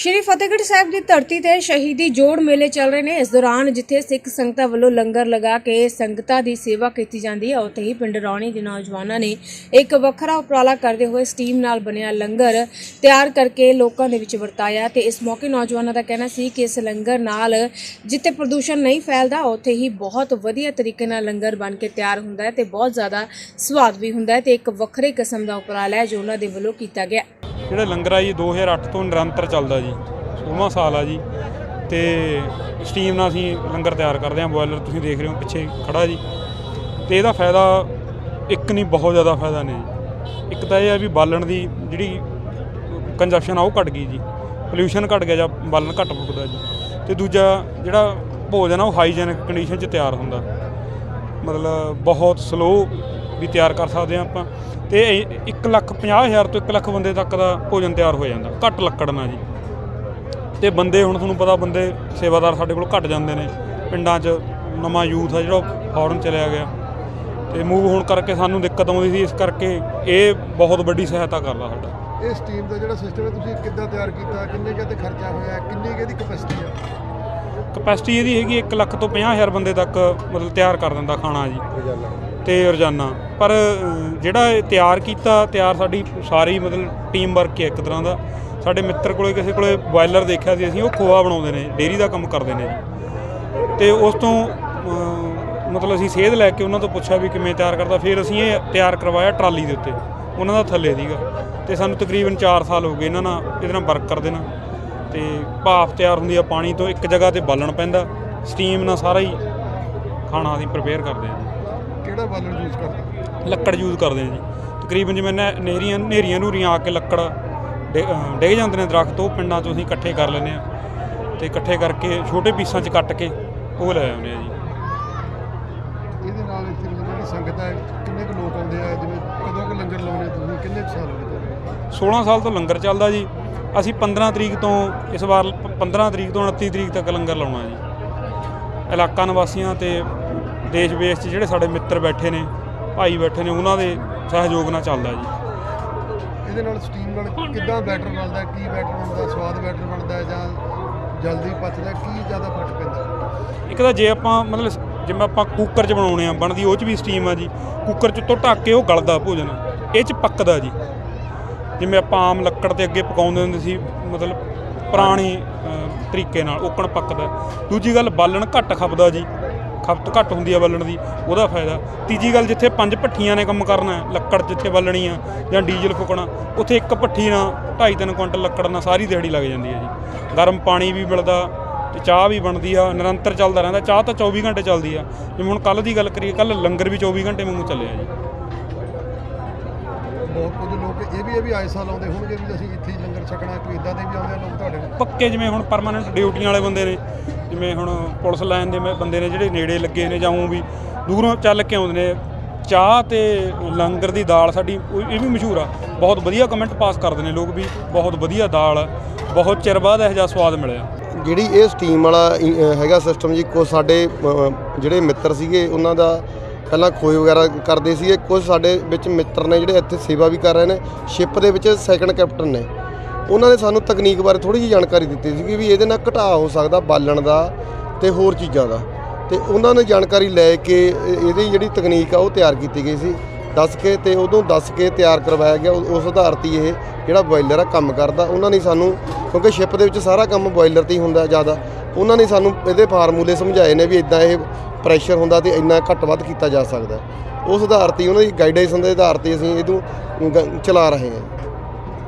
ਸ਼੍ਰੀ ਫਤਿਹਗੜ੍ਹ ਸਾਹਿਬ ਦੀ ਧਰਤੀ ਤੇ ਸ਼ਹੀਦੀ ਜੋੜ ਮੇਲੇ ਚੱਲ ਰਹੇ ਨੇ। ਇਸ ਦੌਰਾਨ ਜਿੱਥੇ ਸਿੱਖ ਸੰਗਤਾਂ ਵੱਲੋਂ ਲੰਗਰ ਲਗਾ ਕੇ ਸੰਗਤਾਂ ਦੀ ਸੇਵਾ ਕੀਤੀ ਜਾਂਦੀ ਹੈ, ਉੱਥੇ ਹੀ ਪਿੰਡ ਰੌਣੀ ਦੇ ਨੌਜਵਾਨਾਂ ਨੇ ਇੱਕ ਵੱਖਰਾ ਉਪਰਾਲਾ ਕਰਦੇ ਹੋਏ ਸਟੀਮ ਨਾਲ ਬਣਿਆ ਲੰਗਰ ਤਿਆਰ ਕਰਕੇ ਲੋਕਾਂ ਦੇ ਵਿੱਚ ਵਰਤਾਇਆ ਤੇ ਇਸ ਮੌਕੇ ਨੌਜਵਾਨਾਂ ਦਾ ਕਹਿਣਾ ਸੀ ਕਿ ਇਸ ਲੰਗਰ ਨਾਲ ਜਿੱਥੇ ਪ੍ਰਦੂਸ਼ਣ ਨਹੀਂ ਫੈਲਦਾ, ਉੱਥੇ ਹੀ ਬਹੁਤ ਵਧੀਆ ਤਰੀਕੇ ਨਾਲ ਲੰਗਰ ਬਣ ਕੇ ਤਿਆਰ ਹੁੰਦਾ ਹੈ ਤੇ ਬਹੁਤ ਜ਼ਿਆਦਾ ਸਵਾਦ ਵੀ ਹੁੰਦਾ ਹੈ ਤੇ ਇੱਕ ਵੱਖਰੇ ਕਿਸਮ ਦਾ ਉਪਰਾਲਾ ਹੈ ਜੋ ਉਹਨਾਂ ਦੇ ਵੱਲੋਂ ਕੀਤਾ ਗਿਆ। ਜਿਹੜਾ ਲੰਗਰ ਆ ਜੀ 2008 ਤੋਂ ਨਿਰੰਤਰ ਚੱਲਦਾ ਜੀ। 16ਵਾਂ ਸਾਲ ਆ ਜੀ। ਤੇ ਸਟੀਮ ਨਾਲ ਅਸੀਂ ਲੰਗਰ ਤਿਆਰ ਕਰਦੇ ਹਾਂ ਬੋਇਲਰ ਤੁਸੀਂ ਦੇਖ ਰਹੇ ਹੋ ਪਿੱਛੇ ਖੜਾ ਜੀ। ਤੇ ਇਹਦਾ ਫਾਇਦਾ ਇੱਕ ਨਹੀਂ, ਬਹੁਤ ਜ਼ਿਆਦਾ ਫਾਇਦਾ ਨੇ ਜੀ। ਇੱਕ ਤਾਂ ਇਹ ਆ ਵੀ ਬਾਲਣ ਦੀ ਜਿਹੜੀ ਕੰਜਪਸ਼ਨ ਆ, ਉਹ ਘਟ ਗਈ ਜੀ। ਪੋਲਿਊਸ਼ਨ ਘਟ ਗਿਆ ਜਾਂ ਬਾਲਣ ਘੱਟ ਫੁੱਕਦਾ ਜੀ। ਤੇ ਦੂਜਾ ਜਿਹੜਾ ਭੋਜਨ ਆ, ਉਹ ਹਾਈਜੈਨਿਕ ਕੰਡੀਸ਼ਨ 'ਚ ਤਿਆਰ ਹੁੰਦਾ। ਮਤਲਬ ਬਹੁਤ ਸਲੋ ਵੀ ਤਿਆਰ ਕਰ ਸਕਦੇ ਆ ਆਪਾਂ। ਤੇ 1 ਲੱਖ 50 ਹਜ਼ਾਰ ਤੋਂ 1 ਲੱਖ ਬੰਦੇ ਤੱਕ ਦਾ ਭੋਜਨ ਤਿਆਰ ਹੋ ਜਾਂਦਾ ਘੱਟ ਲੱਕੜ ਨਾਲ ਜੀ। ਤੇ ਬੰਦੇ ਹੁਣ ਤੁਹਾਨੂੰ ਪਤਾ ਬੰਦੇ ਸੇਵਾਦਾਰ ਸਾਡੇ ਕੋਲ ਘੱਟ ਜਾਂਦੇ ਨੇ। ਪਿੰਡਾਂ 'ਚ ਨਵਾਂ ਯੂਥ ਆ ਜਿਹੜਾ ਫੌਰਨ ਚਲਿਆ ਗਿਆ। ਤੇ ਮੂਵ ਹੋਣ ਕਰਕੇ ਸਾਨੂੰ ਦਿੱਕਤ ਆਉਂਦੀ ਸੀ ਇਸ ਕਰਕੇ ਇਹ ਬਹੁਤ ਵੱਡੀ ਸਹਾਇਤਾ ਕਰਦਾ ਸਾਡਾ। ਇਹ ਸਟੀਮ ਦਾ ਜਿਹੜਾ ਸਿਸਟਮ ਹੈ ਤੁਸੀਂ ਕਿੱਦਾਂ ਤਿਆਰ ਕੀਤਾ? ਕਿੰਨੇ ਕੁ ਤੇ ਖਰਚਾ ਹੋਇਆ? ਕਿੰਨੀ ਕੁ ਇਹਦੀ ਕਪੈਸਿਟੀ ਆ? ਕਪੈਸਿਟੀ ਇਹਦੀ ਹੈਗੀ 1 ਲੱਖ ਤੋਂ 50 ਹਜ਼ਾਰ ਬੰਦੇ ਤੱਕ ਮਤਲਬ ਤਿਆਰ ਕਰ ਦਿੰਦਾ ਖਾਣਾ ਜੀ। ਤੇ ਰੋਜ਼ਾਨਾ। ਪਰ, ਜਿਹੜਾ ਇਹ ਤਿਆਰ ਕੀਤਾ, ਤਿਆਰ ਸਾਡੀ ਸਾਰੀ ਮਤਲਬ ਟੀਮ ਵਰਕ ਹੈ ਇੱਕ ਤਰ੍ਹਾਂ ਦਾ। ਸਾਡੇ ਮਿੱਤਰ ਕੋਲੇ, ਕਿਸੇ ਕੋਲੇ ਬੋਇਲਰ ਦੇਖਿਆ ਸੀ, ਅਸੀਂ ਉਹ ਖੋਆ ਬਣਾਉਂਦੇ ਨੇ ਡੇਅਰੀ ਦਾ ਕੰਮ ਕਰਦੇ ਨੇ। ਜੀ ਤੇ ਉਸ ਤੋਂ ਮਤਲਬ ਅਸੀਂ ਸੇਧ ਲੈ ਕੇ ਉਹਨਾਂ ਤੋਂ ਪੁੱਛਿਆ ਵੀ ਕਿਵੇਂ ਤਿਆਰ ਕਰਦਾ, ਫਿਰ ਅਸੀਂ ਇਹ ਤਿਆਰ ਕਰਵਾਇਆ ਟਰਾਲੀ ਦੇ ਉੱਤੇ, ਉਹਨਾਂ ਦਾ ਥੱਲੇ ਸੀਗਾ। ਤੇ ਸਾਨੂੰ ਤਕਰੀਬਨ 4 ਸਾਲ ਹੋ ਗਏ ਇਹਨਾਂ ਨਾਲ, ਇਹਦੇ ਨਾਲ ਵਰਕ ਕਰਦੇ ਨਾ ਤੇ ਭਾਫ ਤਿਆਰ ਹੁੰਦੀ ਆ ਪਾਣੀ ਤੋਂ, ਇੱਕ ਜਗ੍ਹਾ ਤੇ ਬਾਲਣ ਪੈਂਦਾ ਸਟੀਮ ਨਾਲ ਸਾਰਾ ਹੀ ਖਾਣਾ ਅਸੀਂ ਪ੍ਰਪੇਅਰ ਕਰਦੇ ਹਾਂ। ਕਿਹੜਾ ਬਾਲਣ ਯੂਜ਼ ਕਰਦੇ? ਲੱਕੜ ਯੂਜ਼ ਕਰਦੇ ਹਾਂ ਜੀ। ਤਕਰੀਬਨ ਜਿਵੇਂ ਨਹਿ- ਨਹਿਰੀਆਂ ਨੇਰੀਆਂ ਨੂਰੀਆਂ ਆ ਕੇ ਲੱਕੜ ਡੇ- ਅਹ ਡਿੱਗ ਜਾਂਦੇ ਨੇ ਦਰਖਤ ਉਹ ਪਿੰਡਾਂ 'ਚੋਂ ਅਸੀਂ ਇਕੱਠੇ ਕਰ ਲੈਂਦੇ ਆ ਤੇ ਇਕੱਠੇ ਕਰਕੇ ਛੋਟੇ ਪੀਸਾਂ 'ਚ ਕੱਟ ਕੇ ਉਹ ਲੈ ਆਉਂਦੇ ਆ ਜੀ। ਇਹਦੇ ਨਾਲ ਇੱਥੇ ਦੀ ਜਿਹੜੀ ਸੰਗਤ ਹੈ ਕਿੰਨੇ ਕੁ ਲੋਕ ਆਉਂਦੇ ਆ ਜਿਵੇਂ ਕਦੋਂ ਕੁ ਲੰਗਰ ਲਾਉਂਦੇ ਤੁਸੀਂ ਕਿੰਨੇ ਕੁ ਸਾਲ ਹੋ ਗਏ ਤੁਹਾਨੂੰ? 16 ਸਾਲ ਤੋਂ ਲੰਗਰ ਚੱਲਦਾ ਜੀ। ਅਸੀਂ 15 ਤਰੀਕ ਤੋਂ ਇਸ ਵਾਰ ਪ- 15 ਤਰੀਕ ਤੋਂ 29 ਤਰੀਕ ਤੱਕ ਲੰਗਰ ਲਾਉਣਾ ਜੀ। ਇਲਾਕਾ ਨਿਵਾਸੀਆਂ ਤੇ ਦੇਸ਼ ਵਿਦੇਸ਼ 'ਚ ਜਿਹੜੇ ਸਾਡੇ ਮਿੱਤਰ ਬੈਠੇ ਨੇ ਭਾਈ ਬੈਠੇ ਨੇ ਉਹਨਾਂ ਦੇ ਸਹਿਯੋਗ ਨਾਲ ਚੱਲਦਾ ਜੀ। ਇਹਦੇ ਨਾਲ ਸਟੀਮ ਨਾਲ ਕਿੱਦਾਂ ਬੈਟਰ ਬਣਦਾ ਕੀ ਬੈਟਰ ਬਣਦਾ ਸਵਾਦ ਬੈਟਰ ਬਣਦਾ ਜਾਂ ਜਲਦੀ ਪਚਦਾ ਕੀ ਜ਼ਿਆਦਾ ਫ਼ਰਕ ਪੈਂਦਾ? ਇੱਕ ਤਾਂ ਜੇ ਆਪਾਂ ਮਤਲਬ ਜਿਵੇਂ ਆਪਾਂ ਕੁੱਕਰ 'ਚ ਬਣਾਉਣੇ ਆ ਬਣਦੀ ਉਹ 'ਚ ਵੀ ਸਟੀਮ ਆ ਜੀ। ਕੁੱਕਰ 'ਚ ਉੱਤੋਂ ਢੱਕ ਕੇ ਉਹ ਗਲਦਾ ਭੋਜਨ ਇਹ 'ਚ ਪੱਕਦਾ ਜੀ। ਜਿਵੇਂ ਆਪਾਂ ਆਮ ਲੱਕੜ ਤੇ ਅੱਗੇ ਪਕਾਉਂਦੇ ਹੁੰਦੇ ਸੀ ਮਤਲਬ ਪੁਰਾਣੀ ਤਰੀਕੇ ਨਾਲ ਓਕਣ ਪੱਕਦਾ। ਦੂਜੀ ਗੱਲ ਬਾਲਣ ਘੱਟ ਖਪਦਾ ਜੀ। ਖਪਤ ਘੱਟ ਹੁੰਦੀ ਆ ਬਾਲਣ ਦੀ ਉਹਦਾ ਫਾਇਦਾ। ਤੀਜੀ ਗੱਲ ਜਿੱਥੇ ਪੰਜ ਭੱਠੀਆਂ ਨੇ ਕੰਮ ਕਰਨਾ ਹੈ, ਲੱਕੜ ਜਿੱਥੇ ਬਾਲਣੀ ਆ ਜਾਂ ਡੀਜ਼ਲ ਫੁਕਣਾ ਉੱਥੇ ਇੱਕ ਭੱਠੀ ਨਾਲ 2.5-3 ਕੁਇੰਟਲ ਲੱਕੜ ਨਾਲ ਸਾਰੀ ਦਿਹਾੜੀ ਲੱਗ ਜਾਂਦੀ ਹੈ ਜੀ। ਗਰਮ ਪਾਣੀ ਵੀ ਮਿਲਦਾ ਤੇ ਚਾਹ ਵੀ ਬਣਦੀ ਆ ਨਿਰੰਤਰ ਚੱਲਦਾ ਰਹਿੰਦਾ। ਚਾਹ ਤਾਂ 24 ਘੰਟੇ ਚੱਲਦੀ ਆ। ਜਿਵੇਂ ਹੁਣ ਕੱਲ ਦੀ ਗੱਲ ਕਰੀਏ ਕੱਲ ਲੰਗਰ ਵੀ 24 ਘੰਟੇ ਵਾਂਗੂ ਚੱਲਿਆ ਜੀ। ਬਹੁਤ ਕੁਝ ਲੋਕ ਇਹ ਵੀ ਇਹ ਵੀ ਆਏ ਸਾਲ ਆਉਂਦੇ ਹੋਣਗੇ ਵੀ ਅਸੀਂ ਇੱਥੇ ਹੀ ਲੰਗਰ ਛਕਣਾ ਕੋਈ ਇਦਾਂ ਦੇ ਵੀ ਆਉਂਦੇ ਆ ਲੋਕ ਤੁਹਾਡੇ ਕੋਲ? ਪੱਕੇ ਜਿਵੇਂ ਹੁਣ ਪਰਮਾਨੈਂਟ ਡਿਊਟੀਆਂ ਵਾਲੇ ਬੰਦੇ ਨੇ ਜਿਵੇਂ ਹੁਣ ਪੁਲਿਸ ਲਾਈਨ ਦੇ ਮੈਂ- ਬੰਦੇ ਨੇ ਜਿਹੜੇ ਨੇੜੇ ਲੱਗੇ ਨੇ ਜਾਂ ਊਂ ਵੀ ਦੂਰੋਂ ਚੱਲ ਕੇ ਆਉਂਦੇ ਨੇ ਚਾਹ ਤੇ ਲੰਗਰ ਦੀ ਦਾਲ ਸਾਡੀ ਉਹ- ਇਹ ਵੀ ਮਸ਼ਹੂਰ ਆ। ਬਹੁਤ ਵਧੀਆ ਕਮੈਂਟ ਪਾਸ ਕਰਦੇ ਨੇ ਲੋਕ ਵੀ ਬਹੁਤ ਵਧੀਆ ਦਾਲ ਆ, ਬਹੁਤ ਚਿਰ ਬਾਅਦ ਇਹੋ ਜਿਹਾ ਸਵਾਦ ਮਿਲਿਆ। ਜਿਹੜੀ ਇਹ ਸਟੀਮ ਵਾਲਾ ਇ- ਅ, ਹੈਗਾ ਸਿਸਟਮ ਜੀ ਕੋ ਸਾਡੇ ਅ, ਜਿਹੜੇ ਮਿੱਤਰ ਸੀਗੇ ਉਹਨਾਂ ਦਾ ਪਹਿਲਾਂ ਖੋਏ ਵਗੈਰਾ ਕਰਦੇ ਸੀਗੇ ਕੁਝ ਸਾਡੇ ਵਿੱਚ ਮਿੱਤਰ ਨੇ ਜਿਹੜੇ ਇੱਥੇ ਸੇਵਾ ਵੀ ਕਰ ਰਹੇ ਨੇ ਸ਼ਿਪ ਦੇ ਵਿੱਚ ਸੈਕੰਡ ਕੈਪਟਨ ਨੇ। ਉਹਨਾਂ ਨੇ ਸਾਨੂੰ ਤਕਨੀਕ ਬਾਰੇ ਥੋੜੀ ਜਿਹੀ ਜਾਣਕਾਰੀ ਦਿੱਤੀ ਸੀ ਵੀ ਇਹਦੇ ਨਾਲ ਘਟਾਅ ਹੋ ਸਕਦਾ ਬਾਲਣ ਦਾ ਤੇ ਹੋਰ ਚੀਜ਼ਾਂ ਦਾ। ਤੇ ਉਹਨਾਂ ਨੇ ਜਾਣਕਾਰੀ ਲੈ ਕੇ ਇਹਦੀ ਜਿਹੜੀ ਤਕਨੀਕ ਆ ਉਹ ਤਿਆਰ ਕੀਤੀ ਗਈ ਸੀ। ਦੱਸ ਕੇ ਤੇ ਉਦੋਂ ਦੱਸ ਕੇ ਤਿਆਰ ਕਰਵਾਇਆ ਗਿਆ। ਉਸ ਆਧਾਰ ਤੇ ਇਹ ਜਿਹੜਾ ਬੋਇਲਰ ਆ ਕੰਮ ਕਰਦਾ। ਉਹਨਾਂ ਨੇ ਸਾਨੂੰ ਕਿਉਂਕਿ ਸ਼ਿਪ ਦੇ ਵਿੱਚ ਸਾਰਾ ਕੰਮ ਬੋਇਲਰ ਤੇ ਹੀ ਹੁੰਦਾ ਜ਼ਿਆਦਾ। ਉਹਨਾਂ ਨੇ ਸਾਨੂੰ ਇਹਦੇ ਫਾਰਮੂਲੇ ਸਮਝਾਏ ਨੇ ਵੀ ਇਦਾਂ ਇਹ ਪ੍ਰੈਸ਼ਰ ਹੁੰਦਾ ਤੇ ਇੰਨਾ ਘੱਟ ਵੱਧ ਕੀਤਾ ਜਾ ਸਕਦਾ। ਉਸ ਆਧਾਰ ਤੇ ਉਹਨਾਂ ਦੀ ਗਾਈਡੈਂਸ ਦੇ ਆਧਾਰ ਤੇ ਅਸੀਂ ਇਹਨੂੰ ਗ- ਚਲਾ ਰਹੇ ਹਾਂ।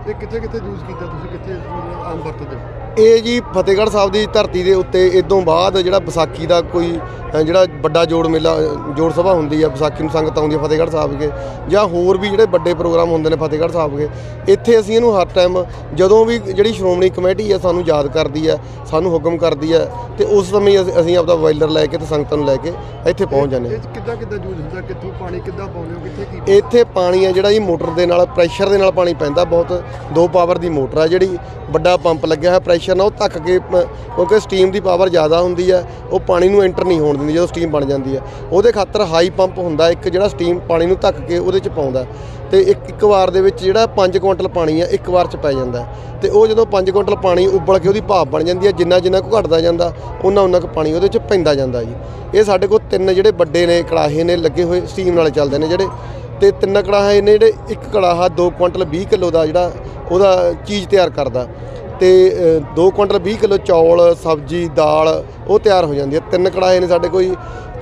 ਇਹ ਕਿੱਥੇ ਕਿੱਥੇ ਯੂਜ਼ ਕੀਤਾ ਤੁਸੀਂ? ਕਿੱਥੇ ਆਮ ਵਰਤਦੇ ਹੋ? ਇਹ ਜੀ ਫਤਿਹਗੜ੍ਹ ਸਾਹਿਬ ਦੀ ਧਰਤੀ ਦੇ ਉੱਤੇ ਇਦੋਂ ਬਾਅਦ ਜਿਹੜਾ ਵਿਸਾਖੀ ਦਾ ਕੋਈ ਜਿਹੜਾ ਵੱਡਾ ਜੋੜ ਮੇਲਾ ਜੋੜ ਸਭਾ ਹੁੰਦੀ ਆ ਵਿਸਾਖੀ ਨੂੰ ਸੰਗਤ ਆਉਂਦੀ ਆ ਫਤਿਹਗੜ੍ਹ ਸਾਹਿਬ ਕੇ ਜਾਂ ਹੋਰ ਵੀ ਜਿਹੜੇ ਵੱਡੇ ਪ੍ਰੋਗਰਾਮ ਹੁੰਦੇ ਨੇ ਫਤਿਹਗੜ੍ਹ ਸਾਹਿਬ ਕੇ ਇੱਥੇ ਅਸੀਂ ਇਹਨੂੰ ਹਰ ਟਾਈਮ ਜਦੋਂ ਵੀ ਜਿਹੜੀ ਸ਼੍ਰੋਮਣੀ ਕਮੇਟੀ ਆ ਸਾਨੂੰ ਯਾਦ ਕਰਦੀ ਆ ਸਾਨੂੰ ਹੁਕਮ ਕਰਦੀ ਆ ਤੇ ਉਸ ਸਮੇਂ ਅਸੀਂ- ਅਸੀਂ ਆਪਦਾ ਵਾਇਲਰ ਲੈ ਕੇ ਤੇ ਸੰਗਤਾਂ ਨੂੰ ਲੈ ਕੇ ਇੱਥੇ ਪਹੁੰਚ ਜਾਂਦੇ ਹਾਂ। ਕਿੱਦਾਂ ਕਿੱਦਾਂ ਯੂਜ਼ ਹੁੰਦਾ? ਕਿੱਥੋਂ ਪਾਣੀ ਕਿੱਦਾਂ ਪਾਉਂਦੇ ਹੋ? ਕਿੱਥੇ ਕੀ ਇੱਥੇ ਪਾਣੀ ਆ ਜਿਹੜਾ ਜੀ ਮੋਟਰ ਦੇ ਨਾਲ ਪ੍ਰੈਸ਼ਰ ਦੇ ਨਾਲ ਪਾਣੀ ਪੈਂਦਾ ਬਹੁਤ ਦੋ ਪਾਵਰ ਦੀ ਮੋਟਰ ਆ ਜਿਹੜੀ ਵੱਡਾ ਪੰਪ ਲੱਗਿਆ ਹੋਇਆ ਪ੍ਰੈਸ਼ਰ ਨਾਲ ਉਹ ਧੱਕ ਕੇ ਪ- ਕਿਉਂਕਿ ਸਟੀਮ ਦੀ ਪਾਵਰ ਜ਼ਿਆਦਾ ਹੁੰਦੀ ਹੈ ਉਹ ਪਾਣੀ ਨੂੰ ਐਂਟਰ ਨਹੀਂ ਹੋਣ ਦਿੰਦੀ ਜਦੋਂ ਸਟੀਮ ਬਣ ਜਾਂਦੀ ਹੈ ਉਹਦੇ ਖਾਤਰ ਹਾਈ ਪੰਪ ਹੁੰਦਾ, ਇੱਕ ਜਿਹੜਾ ਸਟੀਮ ਪਾਣੀ ਨੂੰ ਧੱਕ ਕੇ ਉਹਦੇ ਚ ਪਾਉਂਦਾ ਤੇ ਇੱਕ ਇੱਕ ਵਾਰ ਦੇ ਵਿੱਚ ਜਿਹੜਾ 5 ਕੁਇੰਟਲ ਪਾਣੀ ਆ, ਇੱਕ ਵਾਰ ਚ ਪੈ ਜਾਂਦਾ ਹੈ। ਤੇ ਉਹ ਜਦੋਂ 5 ਕੁਇੰਟਲ ਪਾਣੀ ਉਬਲ ਕੇ ਉਹਦੀ ਭਾਪ ਬਣ ਜਾਂਦੀ ਹੈ ਜਿੰਨਾ ਜਿੰਨਾ ਕੁ ਘਟਦਾ ਜਾਂਦਾ ਉਹਨਾਂ ਉਹਨਾਂ ਕੁ ਪਾਣੀ ਉਹਦੇ ਚ ਪੈਂਦਾ ਜਾਂਦਾ ਜੀ। ਇਹ ਸਾਡੇ ਕੋਲ ਤਿੰਨ ਜਿਹੜੇ ਵੱਡੇ ਨੇ, ਕੜਾਹੇ ਨੇ, ਲੱਗੇ ਹੋਏ ਸਟੀਮ ਨਾਲ ਚੱਲਦੇ ਨੇ ਜਿਹੜੇ। ਤੇ ਤਿੰਨ ਕੜਾਹੇ ਨੇ ਜਿਹੜੇ, ਇੱਕ ਕੜਾਹਾ 2 ਕੁਇੰਟਲ 20 ਕਿਲੋ ਦਾ ਜਿਹੜਾ ਉਹਦਾ ਚੀਜ਼ ਤਿਆਰ ਕਰਦਾ। ਤੇ 2 ਕੁਇੰਟਲ 20 ਕਿਲੋ ਚੌਲ ਸਬਜ਼ੀ ਦਾਲ ਉਹ ਤਿਆਰ ਹੋ ਜਾਂਦੀ ਹੈ। ਤਿੰਨ ਕੜਾਹੇ ਨੇ ਸਾਡੇ ਕੋਈ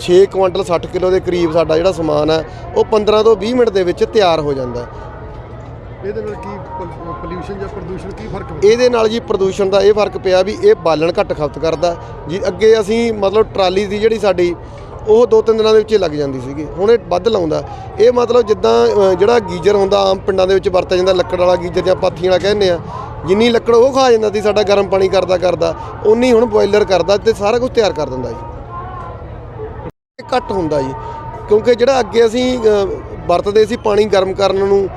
6 ਕੁਇੰਟਲ 60 ਕਿਲੋ ਦੇ ਕਰੀਬ ਸਾਡਾ ਜਿਹੜਾ ਸਮਾਨ ਹੈ ਉਹ 15 ਤੋਂ 20 ਮਿੰਟ ਦੇ ਵਿੱਚ ਤਿਆਰ ਹੋ ਜਾਂਦਾ ਹੈ। ਇਹਦੇ ਨਾਲ ਕੀ ਪੋਲਿਊਸ਼ਨ ਜਾਂ ਪ੍ਰਦੂਸ਼ਣ ਕੀ ਫ਼ਰਕ ਪੈਂਦਾ? ਇਹਦੇ ਨਾਲ ਜੀ ਪ੍ਰਦੂਸ਼ਣ ਦਾ ਇਹ ਫ਼ਰਕ ਪਿਆ ਵੀ ਇਹ ਬਾਲਣ ਘੱਟ ਖਪਤ ਕਰਦਾ ਜੀ ਅੱਗੇ ਅਸੀਂ ਮਤਲਬ ਟਰਾਲੀ ਦੀ ਜਿਹੜੀ ਸਾਡੀ ਉਹ ਦੋ ਤਿੰਨ ਦਿਨਾਂ ਦੇ ਵਿੱਚ ਲੱਗ ਜਾਂਦੀ ਸੀਗੀ। ਹੁਣ ਇਹ ਵੱਧ ਲਾਉਂਦਾ ਇਹ ਮਤਲਬ ਜਿੱਦਾਂ ਜਿਹੜਾ ਗੀਜ਼ਰ ਹੁੰਦਾ ਆਮ ਪਿੰਡਾਂ ਦੇ ਵਿੱਚ ਵਰਤਿਆ ਜਾਂਦਾ ਲੱਕੜ ਵਾਲਾ ਗੀਜ਼ਰ ਜਾਂ ਪਾਥੀ ਵਾਲਾ ਕਹਿੰਦੇ ਆ ਜਿੰਨੀ ਲੱਕੜ ਉਹ ਖਾ ਜਾਂਦਾ ਸੀ, ਸਾਡਾ ਗਰਮ ਪਾਣੀ ਕਰਦਾ ਕਰਦਾ ਉਨੀ ਹੁਣ ਬੋਇਲਰ ਕਰਦਾ ਤੇ ਸਾਰਾ ਕੁਝ ਤਿਆਰ ਕਰ ਦਿੰਦਾ ਜੀ। ਇਹ ਘੱਟ ਹੁੰਦਾ ਜੀ, ਕਿਉਂਕਿ ਜਿਹੜਾ ਅੱਗੇ ਅਸੀਂ ਵਰਤਦੇ ਸੀ ਪਾਣੀ ਗਰਮ ਕਰਨ ਨੂੰ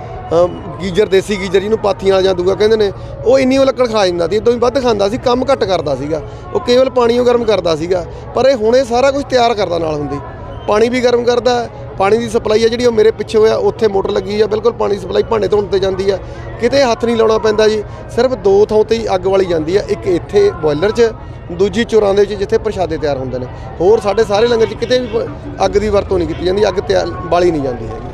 ਗੀਜ਼ਰ, ਦੇਸੀ ਗੀਜ਼ਰ ਜਿਹਨੂੰ ਪਾਥੀਆਂ ਵਾਲਾ ਜਾਂ ਦੂਗਾ ਕਹਿੰਦੇ ਨੇ, ਉਹ ਇੰਨੀ ਉਹ ਲੱਕੜ ਖਾ ਜਾਂਦਾ ਸੀ, ਇਦੋਂ ਹੀ ਵੱਧ ਖਾਂਦਾ ਸੀ, ਕੰਮ ਘੱਟ ਕਰਦਾ ਸੀਗਾ। ਉਹ ਕੇਵਲ ਪਾਣੀ ਉਹ ਗਰਮ ਕਰਦਾ ਸੀਗਾ, ਪਰ ਇਹ ਹੁਣ ਇਹ ਸਾਰਾ ਕੁਝ ਤਿਆਰ ਕਰਦਾ ਨਾਲ ਹੁੰਦੀ। ਪਾਣੀ ਵੀ ਗਰਮ ਕਰਦਾ ਪਾਣੀ ਦੀ ਸਪਲਾਈ ਹੈ ਜਿਹੜੀ ਉਹ ਮੇਰੇ ਪਿੱਛੇ ਹੋਇਆ, ਉੱਥੇ ਮੋਟਰ ਲੱਗੀ ਆ, ਬਿਲਕੁਲ ਪਾਣੀ ਦੀ ਸਪਲਾਈ ਭਾਂਡੇ ਧੋਣ ਤੇ ਜਾਂਦੀ ਆ। ਕਿਤੇ ਹੱਥ ਨਹੀਂ ਲਾਉਣਾ ਪੈਂਦਾ ਜੀ, ਸਿਰਫ ਦੋ ਥਾਂ ਤੇ ਹੀ ਅੱਗ ਵਾਲੀ ਜਾਂਦੀ ਆ, ਇੱਕ ਇੱਥੇ ਬੋਇਲਰ 'ਚ, ਦੂਜੀ ਚੋਰਾਂ ਦੇ ਵਿੱਚ ਜਿੱਥੇ ਪ੍ਰਸ਼ਾਦੇ ਤਿਆਰ ਹੁੰਦੇ ਨੇ। ਹੋਰ ਸਾਡੇ ਸਾਰੇ ਲੰਗਰ 'ਚ ਕਿਤੇ ਵੀ ਪ- ਅੱਗ ਦੀ ਵਰਤੋਂ ਨਹੀਂ ਕੀਤੀ ਜਾਂਦੀ, ਅੱਗ ਤਿਆਰ ਬਾਲੀ ਨਹੀਂ ਜਾਂਦੀ ਹੈਗੀ।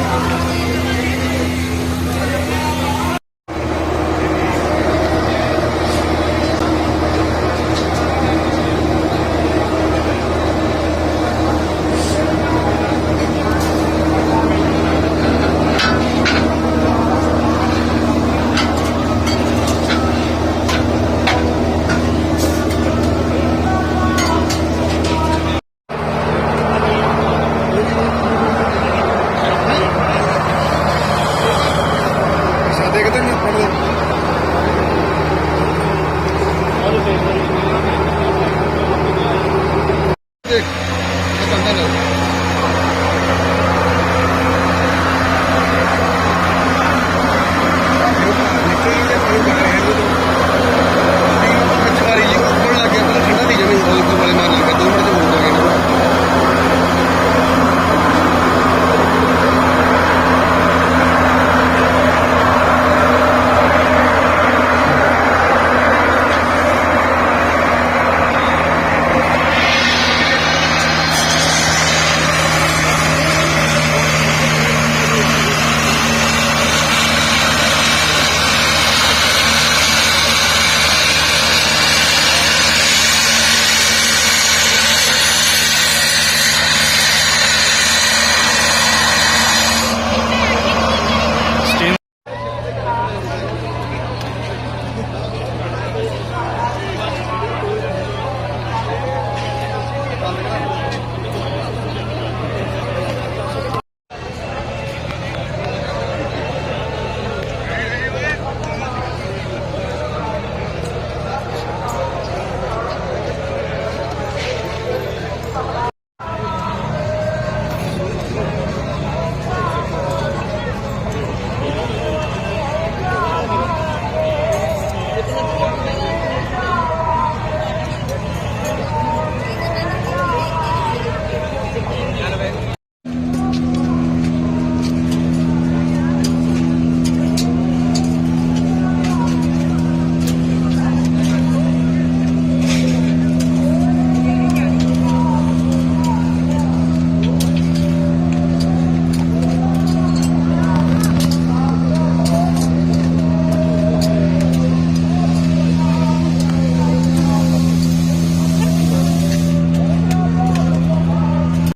ਹੈ Beri.